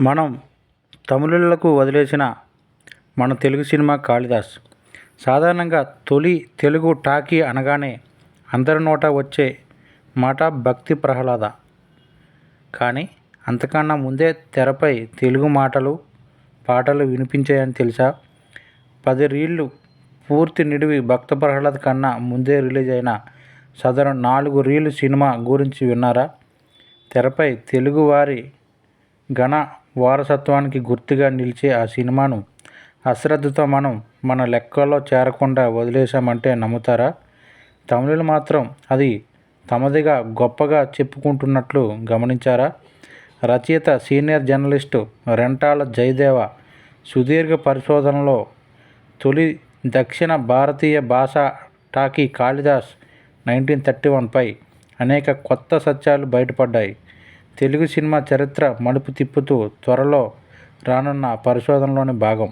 మనం తమిళులకు వదిలేసిన మన తెలుగు సినిమా కాళిదాస్. సాధారణంగా తొలి తెలుగు టాకీ అనగానే అందరి నోట వచ్చే మాట భక్తి ప్రహ్లాద. కానీ అంతకన్నా ముందే తెరపై తెలుగు మాటలు పాటలు వినిపించాయని తెలుసా? పది రీళ్ళు పూర్తి నిడివి భక్త ప్రహ్లాద్ కన్నా ముందే రిలీజ్ అయిన సదరు నాలుగు రీలు సినిమా గురించి విన్నారా? తెరపై తెలుగువారి ఘన వారసత్వానికి గుర్తుగా నిలిచే ఆ సినిమాను అశ్రద్ధతో మనం మన లెక్కల్లో చేరకుండా వదిలేశామంటే నమ్ముతారా? తమిళులు మాత్రం అది తమదిగా గొప్పగా చెప్పుకుంటున్నట్లు గమనించారా? రచయిత సీనియర్ జర్నలిస్టు రెంటాల జయదేవ సుదీర్ఘ పరిశోధనలో తొలి దక్షిణ భారతీయ భాషా టాకీ కాళిదాస్ నైన్టీన్ థర్టీ వన్పై అనేక కొత్త సత్యాలు బయటపడ్డాయి. తెలుగు సినిమా చరిత్ర మలుపు తిప్పుతూ త్వరలో రానున్న పరిశోధనలోని భాగం.